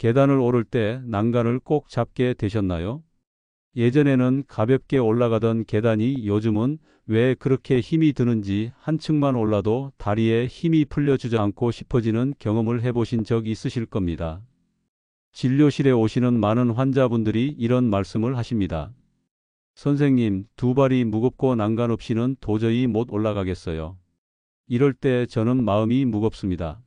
계단을 오를 때 난간을 꼭 잡게 되셨나요? 예전에는 가볍게 올라가던 계단이 요즘은 왜 그렇게 힘이 드는지 한층만 올라도 다리에 힘이 풀려 주저앉고 싶어지는 경험을 해보신 적 있으실 겁니다. 진료실에 오시는 많은 환자분들이 이런 말씀을 하십니다. 선생님, 두 발이 무겁고 난간 없이는 도저히 못 올라가겠어요. 이럴 때 저는 마음이 무겁습니다.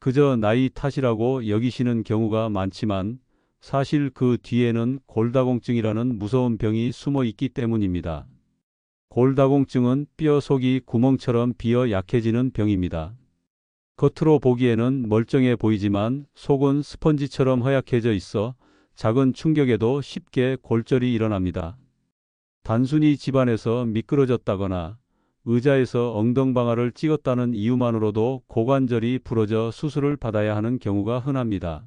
그저 나이 탓이라고 여기시는 경우가 많지만 사실 그 뒤에는 골다공증이라는 무서운 병이 숨어 있기 때문입니다. 골다공증은 뼈 속이 구멍처럼 비어 약해지는 병입니다. 겉으로 보기에는 멀쩡해 보이지만 속은 스펀지처럼 허약해져 있어 작은 충격에도 쉽게 골절이 일어납니다. 단순히 집안에서 미끄러졌다거나 의자에서 엉덩방아를 찍었다는 이유만으로도 고관절이 부러져 수술을 받아야 하는 경우가 흔합니다.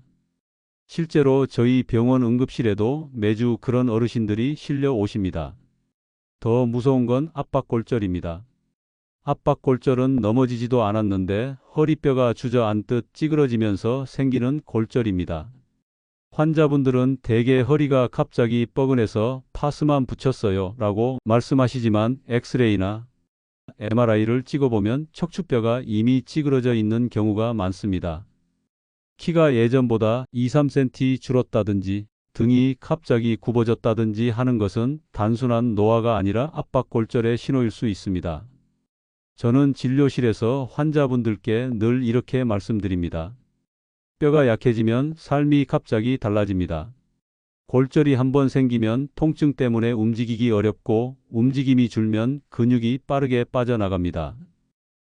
실제로 저희 병원 응급실에도 매주 그런 어르신들이 실려 오십니다. 더 무서운 건 압박골절입니다. 압박골절은 넘어지지도 않았는데 허리뼈가 주저앉듯 찌그러지면서 생기는 골절입니다. 환자분들은 대개 허리가 갑자기 뻐근해서 파스만 붙였어요 라고 말씀하시지만 엑스레이나 MRI를 찍어보면 척추뼈가 이미 찌그러져 있는 경우가 많습니다. 키가 예전보다 2, 3cm 줄었다든지 등이 갑자기 굽어졌다든지 하는 것은 단순한 노화가 아니라 압박골절의 신호일 수 있습니다. 저는 진료실에서 환자분들께 늘 이렇게 말씀드립니다. 뼈가 약해지면 삶이 갑자기 달라집니다. 골절이 한번 생기면 통증 때문에 움직이기 어렵고 움직임이 줄면 근육이 빠르게 빠져나갑니다.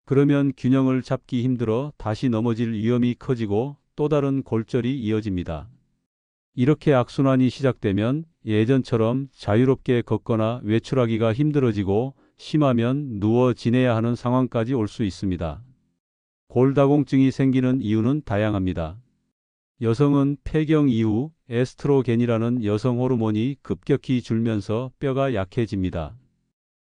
그러면 균형을 잡기 힘들어 다시 넘어질 위험이 커지고 또 다른 골절이 이어집니다. 이렇게 악순환이 시작되면 예전처럼 자유롭게 걷거나 외출하기가 힘들어지고 심하면 누워 지내야 하는 상황까지 올 수 있습니다. 골다공증이 생기는 이유는 다양합니다. 여성은 폐경 이후 에스트로겐이라는 여성 호르몬이 급격히 줄면서 뼈가 약해집니다.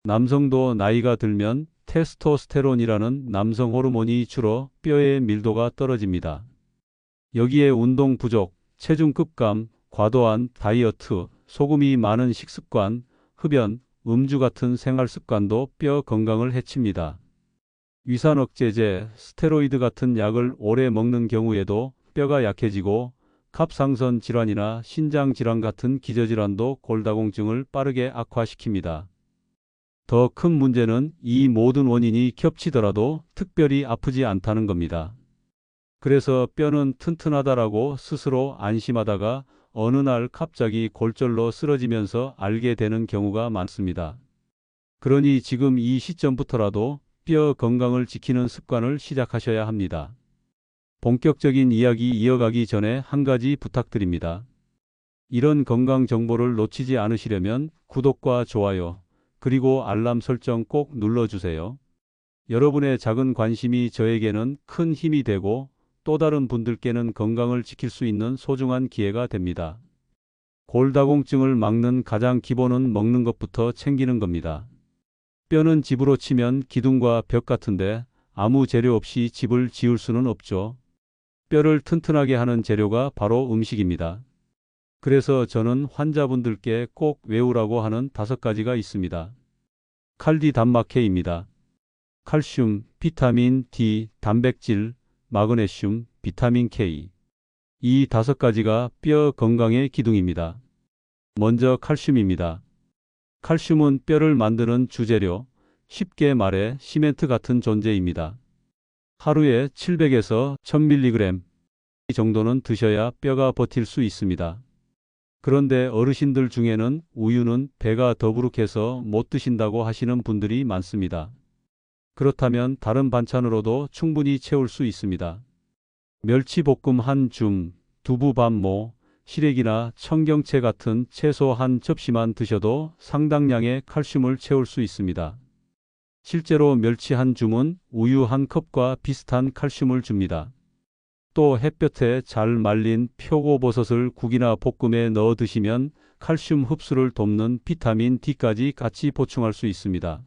남성도 나이가 들면 테스토스테론이라는 남성 호르몬이 줄어 뼈의 밀도가 떨어집니다. 여기에 운동 부족, 체중 급감, 과도한 다이어트, 소금이 많은 식습관, 흡연, 음주 같은 생활 습관도 뼈 건강을 해칩니다. 위산 억제제, 스테로이드 같은 약을 오래 먹는 경우에도 뼈가 약해지고 갑상선 질환이나 신장 질환 같은 기저질환도 골다공증을 빠르게 악화시킵니다. 더 큰 문제는 이 모든 원인이 겹치더라도 특별히 아프지 않다는 겁니다. 그래서 뼈는 튼튼하다라고 스스로 안심하다가 어느 날 갑자기 골절로 쓰러지면서 알게 되는 경우가 많습니다. 그러니 지금 이 시점부터라도 뼈 건강을 지키는 습관을 시작하셔야 합니다. 본격적인 이야기 이어가기 전에 한 가지 부탁드립니다. 이런 건강 정보를 놓치지 않으시려면 구독과 좋아요, 그리고 알람 설정 꼭 눌러주세요. 여러분의 작은 관심이 저에게는 큰 힘이 되고 또 다른 분들께는 건강을 지킬 수 있는 소중한 기회가 됩니다. 골다공증을 막는 가장 기본은 먹는 것부터 챙기는 겁니다. 뼈는 집으로 치면 기둥과 벽 같은데 아무 재료 없이 집을 지을 수는 없죠. 뼈를 튼튼하게 하는 재료가 바로 음식입니다. 그래서 저는 환자분들께 꼭 외우라고 하는 다섯 가지가 있습니다. 칼디 단마케입니다. 칼슘, 비타민 D, 단백질, 마그네슘, 비타민 K. 이 다섯 가지가 뼈 건강의 기둥입니다. 먼저 칼슘입니다. 칼슘은 뼈를 만드는 주재료, 쉽게 말해 시멘트 같은 존재입니다. 하루에 700에서 1000mg 정도는 드셔야 뼈가 버틸 수 있습니다. 그런데 어르신들 중에는 우유는 배가 더부룩해서 못 드신다고 하시는 분들이 많습니다. 그렇다면 다른 반찬으로도 충분히 채울 수 있습니다. 멸치볶음 한 줌, 두부 반모, 시래기나 청경채 같은 채소 한 접시만 드셔도 상당량의 칼슘을 채울 수 있습니다. 실제로 멸치 한 줌은 우유 한 컵과 비슷한 칼슘을 줍니다. 또 햇볕에 잘 말린 표고버섯을 국이나 볶음에 넣어 드시면 칼슘 흡수를 돕는 비타민 D까지 같이 보충할 수 있습니다.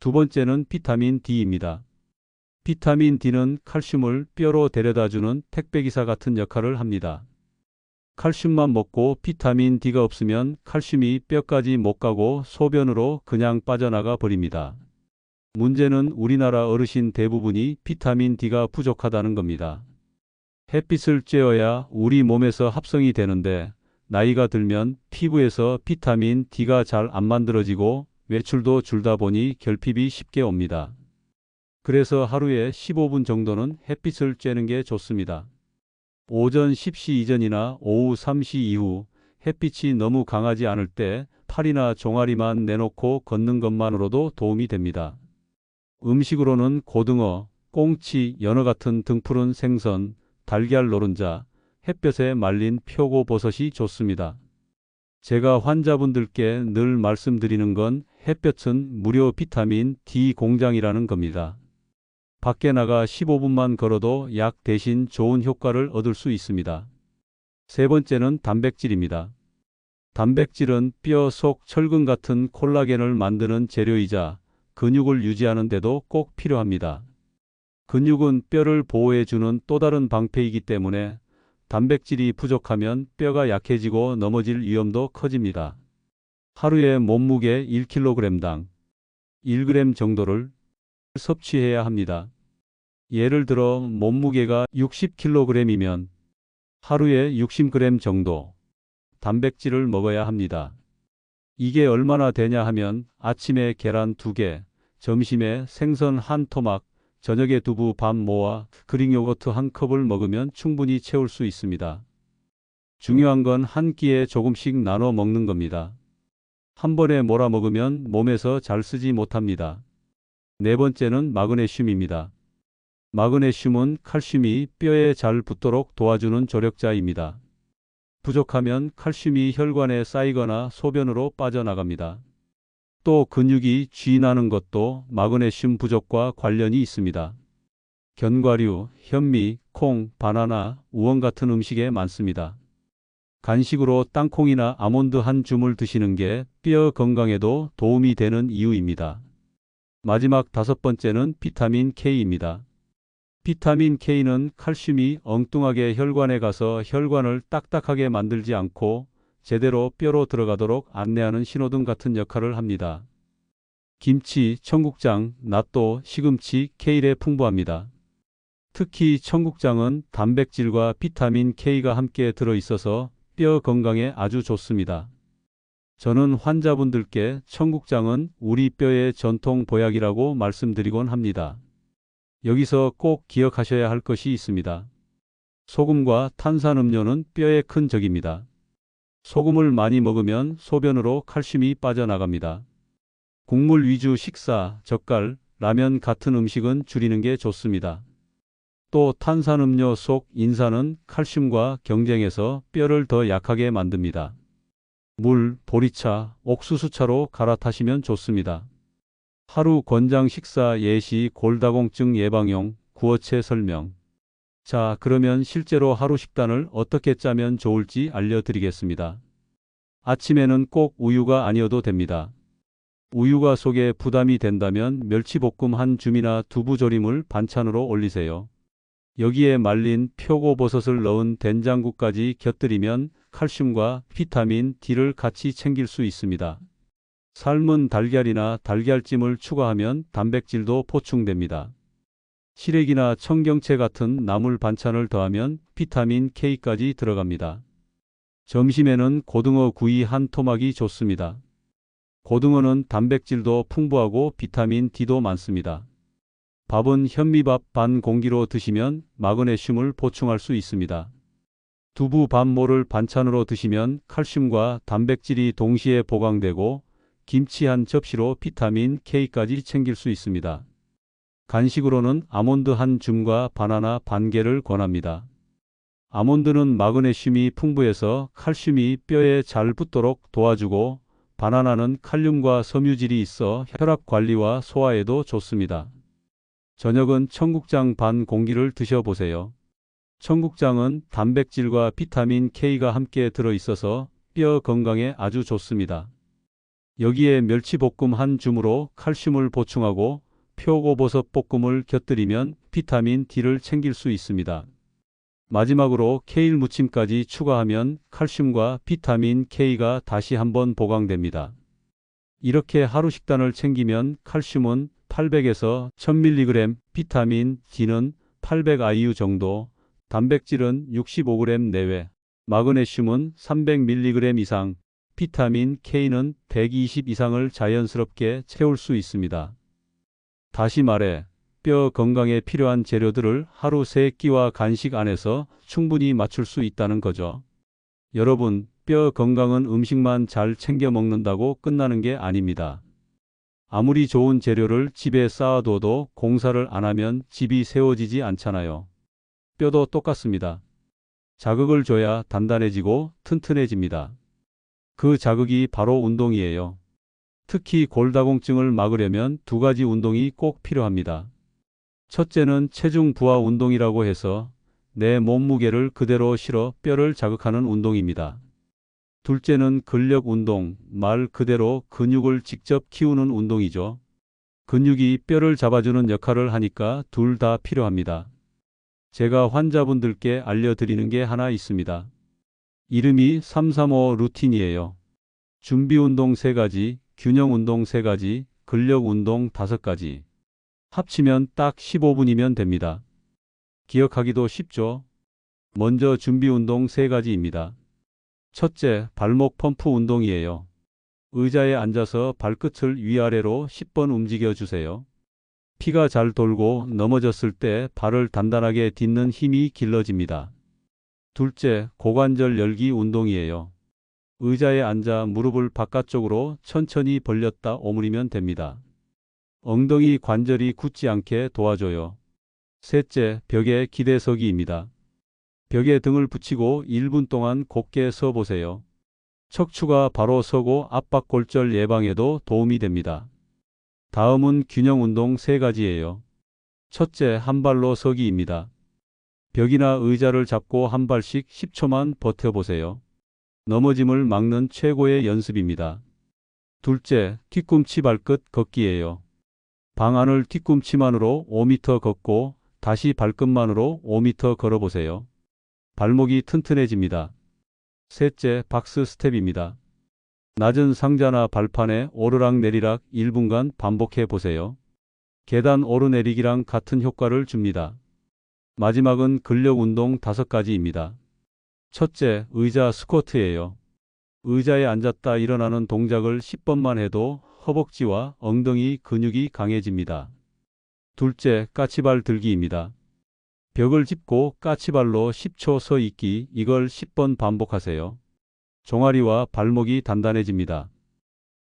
두 번째는 비타민 D입니다. 비타민 D는 칼슘을 뼈로 데려다주는 택배기사 같은 역할을 합니다. 칼슘만 먹고 비타민 D가 없으면 칼슘이 뼈까지 못 가고 소변으로 그냥 빠져나가 버립니다. 문제는 우리나라 어르신 대부분이 비타민 D가 부족하다는 겁니다. 햇빛을 쬐어야 우리 몸에서 합성이 되는데 나이가 들면 피부에서 비타민 D가 잘 안 만들어지고 외출도 줄다 보니 결핍이 쉽게 옵니다. 그래서 하루에 15분 정도는 햇빛을 쬐는 게 좋습니다. 오전 10시 이전이나 오후 3시 이후 햇빛이 너무 강하지 않을 때 팔이나 종아리만 내놓고 걷는 것만으로도 도움이 됩니다. 음식으로는 고등어, 꽁치, 연어 같은 등푸른 생선, 달걀 노른자, 햇볕에 말린 표고버섯이 좋습니다. 제가 환자분들께 늘 말씀드리는 건 햇볕은 무료 비타민 D 공장이라는 겁니다. 밖에 나가 15분만 걸어도 약 대신 좋은 효과를 얻을 수 있습니다. 세 번째는 단백질입니다. 단백질은 뼈 속 철근 같은 콜라겐을 만드는 재료이자 근육을 유지하는 데도 꼭 필요합니다. 근육은 뼈를 보호해주는 또 다른 방패이기 때문에 단백질이 부족하면 뼈가 약해지고 넘어질 위험도 커집니다. 하루에 몸무게 1kg당 1g 정도를 섭취해야 합니다. 예를 들어 몸무게가 60kg이면 하루에 60g 정도 단백질을 먹어야 합니다. 이게 얼마나 되냐 하면 아침에 계란 2개, 점심에 생선 한 토막, 저녁에 두부 밥 모아 그릭 요거트 한 컵을 먹으면 충분히 채울 수 있습니다. 중요한 건 한 끼에 조금씩 나눠 먹는 겁니다. 한 번에 몰아 먹으면 몸에서 잘 쓰지 못합니다. 네 번째는 마그네슘입니다. 마그네슘은 칼슘이 뼈에 잘 붙도록 도와주는 조력자입니다. 부족하면 칼슘이 혈관에 쌓이거나 소변으로 빠져나갑니다. 또 근육이 쥐나는 것도 마그네슘 부족과 관련이 있습니다. 견과류, 현미, 콩, 바나나, 우엉 같은 음식에 많습니다. 간식으로 땅콩이나 아몬드 한 줌을 드시는 게 뼈 건강에도 도움이 되는 이유입니다. 마지막 다섯 번째는 비타민 K입니다. 비타민 K는 칼슘이 엉뚱하게 혈관에 가서 혈관을 딱딱하게 만들지 않고 제대로 뼈로 들어가도록 안내하는 신호등 같은 역할을 합니다. 김치, 청국장, 낫또, 시금치, K에 풍부합니다. 특히 청국장은 단백질과 비타민 K가 함께 들어있어서 뼈 건강에 아주 좋습니다. 저는 환자분들께 청국장은 우리 뼈의 전통 보약이라고 말씀드리곤 합니다. 여기서 꼭 기억하셔야 할 것이 있습니다. 소금과 탄산음료는 뼈에 큰 적입니다. 소금을 많이 먹으면 소변으로 칼슘이 빠져나갑니다. 국물 위주 식사, 젓갈, 라면 같은 음식은 줄이는 게 좋습니다. 또 탄산음료 속 인산은 칼슘과 경쟁해서 뼈를 더 약하게 만듭니다. 물, 보리차, 옥수수차로 갈아타시면 좋습니다. 하루 권장 식사 예시 골다공증 예방용 구어체 설명 자, 그러면 실제로 하루 식단을 어떻게 짜면 좋을지 알려드리겠습니다. 아침에는 꼭 우유가 아니어도 됩니다. 우유가 속에 부담이 된다면 멸치볶음 한 줌이나 두부조림을 반찬으로 올리세요. 여기에 말린 표고버섯을 넣은 된장국까지 곁들이면 칼슘과 비타민 D를 같이 챙길 수 있습니다. 삶은 달걀이나 달걀찜을 추가하면 단백질도 보충됩니다. 시래기나 청경채 같은 나물 반찬을 더하면 비타민 K까지 들어갑니다. 점심에는 고등어 구이 한 토막이 좋습니다. 고등어는 단백질도 풍부하고 비타민 D도 많습니다. 밥은 현미밥 반 공기로 드시면 마그네슘을 보충할 수 있습니다. 두부 반모를 반찬으로 드시면 칼슘과 단백질이 동시에 보강되고 김치 한 접시로 비타민 K까지 챙길 수 있습니다. 간식으로는 아몬드 한 줌과 바나나 반 개를 권합니다. 아몬드는 마그네슘이 풍부해서 칼슘이 뼈에 잘 붙도록 도와주고 바나나는 칼륨과 섬유질이 있어 혈압 관리와 소화에도 좋습니다. 저녁은 청국장 반 공기를 드셔보세요. 청국장은 단백질과 비타민 K가 함께 들어있어서 뼈 건강에 아주 좋습니다. 여기에 멸치볶음 한 줌으로 칼슘을 보충하고 표고버섯 볶음을 곁들이면 비타민 D를 챙길 수 있습니다. 마지막으로 케일 무침까지 추가하면 칼슘과 비타민 K가 다시 한번 보강됩니다. 이렇게 하루 식단을 챙기면 칼슘은 800에서 1000mg, 비타민 D는 800IU 정도, 단백질은 65g 내외, 마그네슘은 300mg 이상, 비타민 K는 120 이상을 자연스럽게 채울 수 있습니다. 다시 말해, 뼈 건강에 필요한 재료들을 하루 세 끼와 간식 안에서 충분히 맞출 수 있다는 거죠. 여러분, 뼈 건강은 음식만 잘 챙겨 먹는다고 끝나는 게 아닙니다. 아무리 좋은 재료를 집에 쌓아둬도 공사를 안 하면 집이 세워지지 않잖아요. 뼈도 똑같습니다. 자극을 줘야 단단해지고 튼튼해집니다. 그 자극이 바로 운동이에요. 특히 골다공증을 막으려면 두 가지 운동이 꼭 필요합니다. 첫째는 체중 부하 운동이라고 해서 내 몸무게를 그대로 실어 뼈를 자극하는 운동입니다. 둘째는 근력 운동, 말 그대로 근육을 직접 키우는 운동이죠. 근육이 뼈를 잡아주는 역할을 하니까 둘 다 필요합니다. 제가 환자분들께 알려드리는 게 하나 있습니다. 이름이 335 루틴이에요. 준비 운동 3가지, 균형 운동 3가지, 근력 운동 5가지. 합치면 딱 15분이면 됩니다. 기억하기도 쉽죠? 먼저 준비 운동 3가지입니다. 첫째, 발목 펌프 운동이에요. 의자에 앉아서 발끝을 위아래로 10번 움직여 주세요. 피가 잘 돌고 넘어졌을 때 발을 단단하게 딛는 힘이 길러집니다. 둘째, 고관절 열기 운동이에요. 의자에 앉아 무릎을 바깥쪽으로 천천히 벌렸다 오므리면 됩니다. 엉덩이 관절이 굳지 않게 도와줘요. 셋째, 벽에 기대서기입니다. 벽에 등을 붙이고 1분 동안 곧게 서 보세요. 척추가 바로 서고 압박골절 예방에도 도움이 됩니다. 다음은 균형 운동 3가지예요. 첫째, 한 발로 서기입니다. 벽이나 의자를 잡고 한 발씩 10초만 버텨보세요. 넘어짐을 막는 최고의 연습입니다. 둘째, 뒤꿈치 발끝 걷기예요. 방 안을 뒤꿈치만으로 5m 걷고 다시 발끝만으로 5m 걸어보세요. 발목이 튼튼해집니다. 셋째, 박스 스텝입니다. 낮은 상자나 발판에 오르락 내리락 1분간 반복해 보세요. 계단 오르내리기랑 같은 효과를 줍니다. 마지막은 근력 운동 5가지입니다. 첫째, 의자 스쿼트예요. 의자에 앉았다 일어나는 동작을 10번만 해도 허벅지와 엉덩이 근육이 강해집니다. 둘째, 까치발 들기입니다. 벽을 짚고 까치발로 10초 서 있기 이걸 10번 반복하세요. 종아리와 발목이 단단해집니다.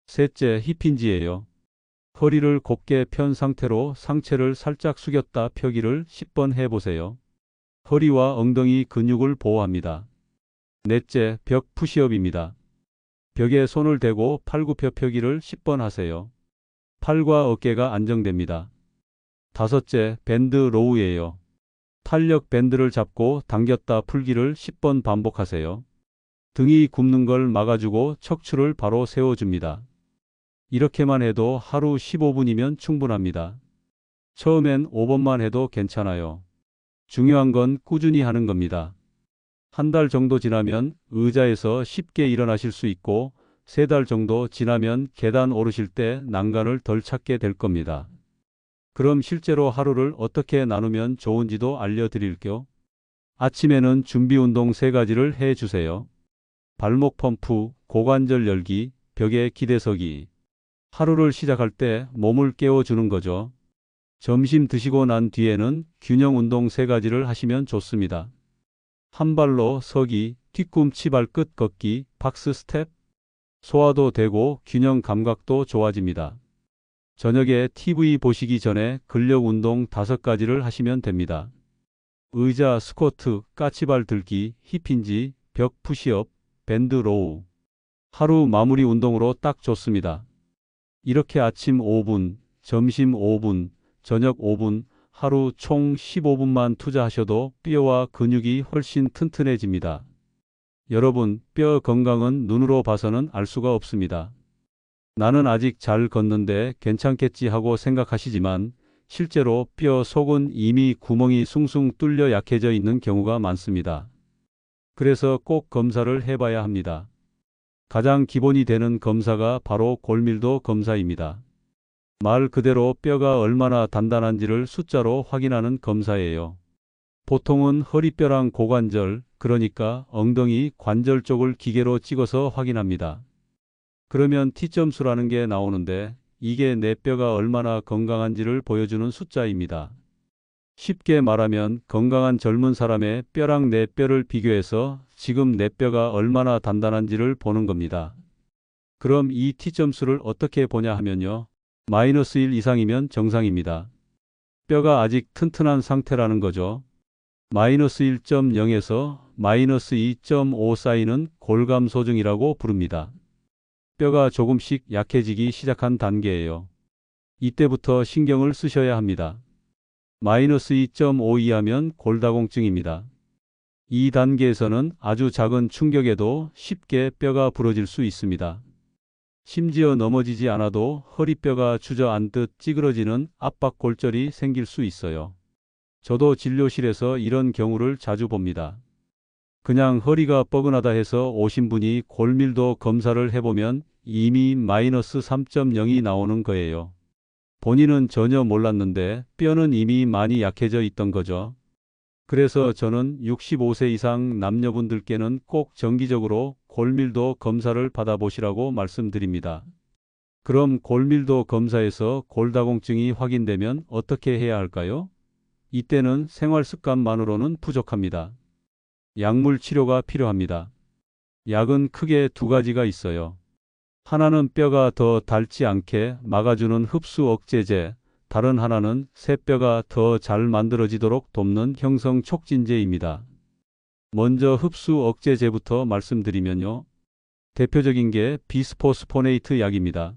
셋째, 힙힌지예요. 허리를 곧게 편 상태로 상체를 살짝 숙였다 펴기를 10번 해보세요. 허리와 엉덩이 근육을 보호합니다. 넷째, 벽 푸시업입니다. 벽에 손을 대고 팔굽혀 펴기를 10번 하세요. 팔과 어깨가 안정됩니다. 다섯째, 밴드 로우예요. 탄력 밴드를 잡고 당겼다 풀기를 10번 반복하세요. 등이 굽는 걸 막아주고 척추를 바로 세워줍니다. 이렇게만 해도 하루 15분이면 충분합니다. 처음엔 5번만 해도 괜찮아요. 중요한 건 꾸준히 하는 겁니다. 한 달 정도 지나면 의자에서 쉽게 일어나실 수 있고 세 달 정도 지나면 계단 오르실 때 난간을 덜 찾게 될 겁니다. 그럼 실제로 하루를 어떻게 나누면 좋은지도 알려드릴게요. 아침에는 준비 운동 세 가지를 해 주세요. 발목 펌프, 고관절 열기, 벽에 기대서기. 하루를 시작할 때 몸을 깨워주는 거죠. 점심 드시고 난 뒤에는 균형 운동 세 가지를 하시면 좋습니다. 한 발로 서기, 뒤꿈치 발끝 걷기, 박스 스텝. 소화도 되고 균형 감각도 좋아집니다. 저녁에 TV 보시기 전에 근력 운동 다섯 가지를 하시면 됩니다. 의자 스쿼트, 까치발 들기, 힙힌지, 벽 푸시업, 밴드 로우. 하루 마무리 운동으로 딱 좋습니다. 이렇게 아침 5분, 점심 5분, 저녁 5분, 하루 총 15분만 투자하셔도 뼈와 근육이 훨씬 튼튼해집니다. 여러분, 뼈 건강은 눈으로 봐서는 알 수가 없습니다. 나는 아직 잘 걷는데 괜찮겠지 하고 생각하시지만 실제로 뼈 속은 이미 구멍이 숭숭 뚫려 약해져 있는 경우가 많습니다. 그래서 꼭 검사를 해봐야 합니다. 가장 기본이 되는 검사가 바로 골밀도 검사입니다. 말 그대로 뼈가 얼마나 단단한지를 숫자로 확인하는 검사예요. 보통은 허리뼈랑 고관절, 그러니까 엉덩이 관절 쪽을 기계로 찍어서 확인합니다. 그러면 T점수라는 게 나오는데 이게 내 뼈가 얼마나 건강한지를 보여주는 숫자입니다. 쉽게 말하면 건강한 젊은 사람의 뼈랑 내 뼈를 비교해서 지금 내 뼈가 얼마나 단단한지를 보는 겁니다. 그럼 이 T점수를 어떻게 보냐 하면요. 마이너스 1 이상이면 정상입니다. 뼈가 아직 튼튼한 상태라는 거죠. 마이너스 1.0에서 마이너스 2.5 사이는 골감소증이라고 부릅니다. 뼈가 조금씩 약해지기 시작한 단계예요. 이때부터 신경을 쓰셔야 합니다. 마이너스 2.5 이하면 골다공증입니다. 이 단계에서는 아주 작은 충격에도 쉽게 뼈가 부러질 수 있습니다. 심지어 넘어지지 않아도 허리뼈가 주저앉듯 찌그러지는 압박골절이 생길 수 있어요. 저도 진료실에서 이런 경우를 자주 봅니다. 그냥 허리가 뻐근하다 해서 오신 분이 골밀도 검사를 해보면 이미 마이너스 3.0이 나오는 거예요. 본인은 전혀 몰랐는데 뼈는 이미 많이 약해져 있던 거죠. 그래서 저는 65세 이상 남녀분들께는 꼭 정기적으로 골밀도 검사를 받아보시라고 말씀드립니다. 그럼 골밀도 검사에서 골다공증이 확인되면 어떻게 해야 할까요? 이때는 생활 습관만으로는 부족합니다. 약물 치료가 필요합니다. 약은 크게 두 가지가 있어요. 하나는 뼈가 더 닳지 않게 막아주는 흡수 억제제, 다른 하나는 새 뼈가 더 잘 만들어지도록 돕는 형성 촉진제입니다. 먼저 흡수 억제제부터 말씀드리면요. 대표적인 게 비스포스포네이트 약입니다.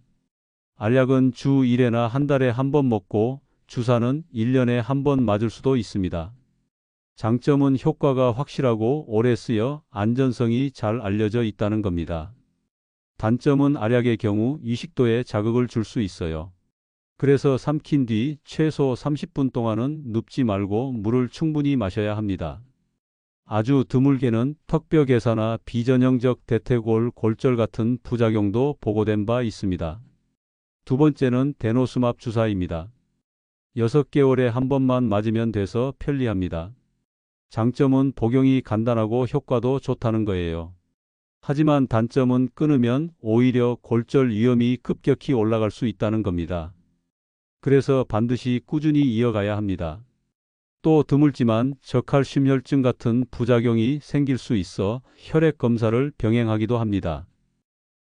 알약은 주 1회나 한 달에 한 번 먹고 주사는 1년에 한 번 맞을 수도 있습니다. 장점은 효과가 확실하고 오래 쓰여 안전성이 잘 알려져 있다는 겁니다. 단점은 알약의 경우 이식도에 자극을 줄 수 있어요. 그래서 삼킨 뒤 최소 30분 동안은 눕지 말고 물을 충분히 마셔야 합니다. 아주 드물게는 턱뼈 괴사나 비전형적 대퇴골 골절 같은 부작용도 보고된 바 있습니다. 두 번째는 데노스맙 주사입니다. 6개월에 한 번만 맞으면 돼서 편리합니다. 장점은 복용이 간단하고 효과도 좋다는 거예요. 하지만 단점은 끊으면 오히려 골절 위험이 급격히 올라갈 수 있다는 겁니다. 그래서 반드시 꾸준히 이어가야 합니다. 또 드물지만 저칼슘혈증 같은 부작용이 생길 수 있어 혈액 검사를 병행하기도 합니다.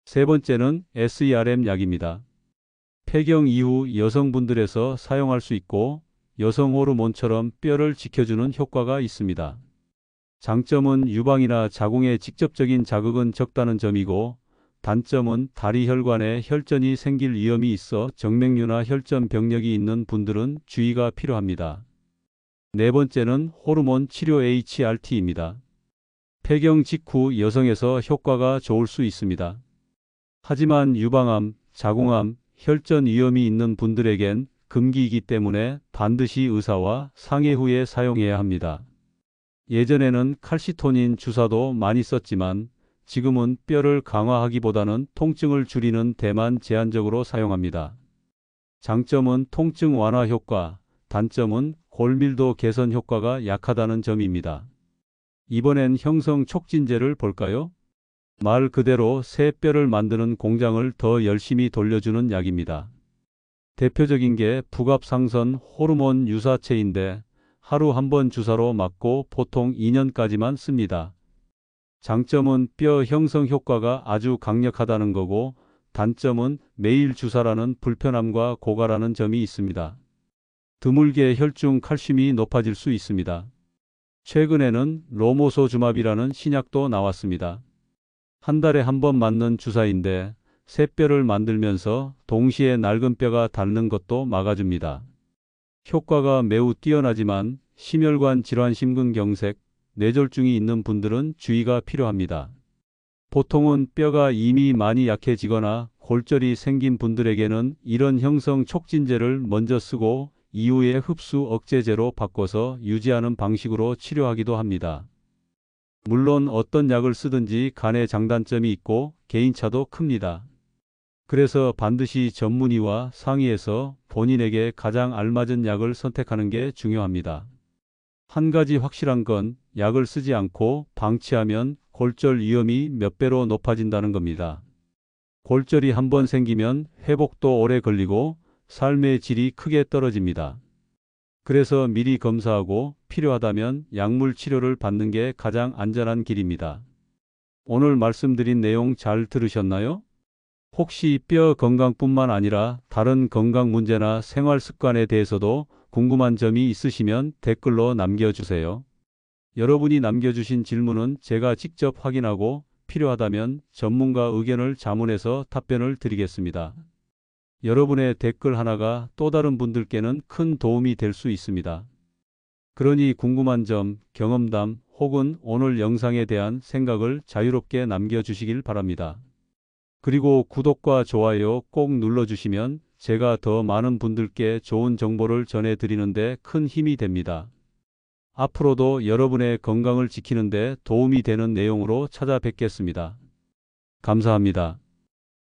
세 번째는 SERM 약입니다. 폐경 이후 여성분들에서 사용할 수 있고 여성 호르몬처럼 뼈를 지켜주는 효과가 있습니다. 장점은 유방이나 자궁에 직접적인 자극은 적다는 점이고 단점은 다리 혈관에 혈전이 생길 위험이 있어 정맥류나 혈전 병력이 있는 분들은 주의가 필요합니다. 네 번째는 호르몬 치료 HRT입니다. 폐경 직후 여성에서 효과가 좋을 수 있습니다. 하지만 유방암, 자궁암, 혈전 위험이 있는 분들에겐 금기이기 때문에 반드시 의사와 상해 후에 사용해야 합니다. 예전에는 칼시토닌 주사도 많이 썼지만 지금은 뼈를 강화하기보다는 통증을 줄이는 데만 제한적으로 사용합니다. 장점은 통증 완화 효과, 단점은 골밀도 개선 효과가 약하다는 점입니다. 이번엔 형성 촉진제를 볼까요? 말 그대로 새 뼈를 만드는 공장을 더 열심히 돌려주는 약입니다. 대표적인 게 부갑상선 호르몬 유사체인데 하루 한 번 주사로 맞고 보통 2년까지만 씁니다. 장점은 뼈 형성 효과가 아주 강력하다는 거고 단점은 매일 주사라는 불편함과 고가라는 점이 있습니다. 드물게 혈중 칼슘이 높아질 수 있습니다. 최근에는 로모소주마비라는 신약도 나왔습니다. 한 달에 한 번 맞는 주사인데 새 뼈를 만들면서 동시에 낡은 뼈가 닳는 것도 막아줍니다. 효과가 매우 뛰어나지만 심혈관 질환 심근경색, 뇌졸중이 있는 분들은 주의가 필요합니다. 보통은 뼈가 이미 많이 약해지거나 골절이 생긴 분들에게는 이런 형성 촉진제를 먼저 쓰고 이후에 흡수 억제제로 바꿔서 유지하는 방식으로 치료하기도 합니다. 물론 어떤 약을 쓰든지 간에 장단점이 있고 개인차도 큽니다. 그래서 반드시 전문의와 상의해서 본인에게 가장 알맞은 약을 선택하는 게 중요합니다. 한 가지 확실한 건 약을 쓰지 않고 방치하면 골절 위험이 몇 배로 높아진다는 겁니다. 골절이 한번 생기면 회복도 오래 걸리고 삶의 질이 크게 떨어집니다. 그래서 미리 검사하고 필요하다면 약물 치료를 받는 게 가장 안전한 길입니다. 오늘 말씀드린 내용 잘 들으셨나요? 혹시 뼈 건강뿐만 아니라 다른 건강 문제나 생활 습관에 대해서도 궁금한 점이 있으시면 댓글로 남겨주세요. 여러분이 남겨주신 질문은 제가 직접 확인하고 필요하다면 전문가 의견을 자문해서 답변을 드리겠습니다. 여러분의 댓글 하나가 또 다른 분들께는 큰 도움이 될 수 있습니다. 그러니 궁금한 점, 경험담 혹은 오늘 영상에 대한 생각을 자유롭게 남겨주시길 바랍니다. 그리고 구독과 좋아요 꼭 눌러주시면 제가 더 많은 분들께 좋은 정보를 전해드리는데 큰 힘이 됩니다. 앞으로도 여러분의 건강을 지키는데 도움이 되는 내용으로 찾아뵙겠습니다. 감사합니다.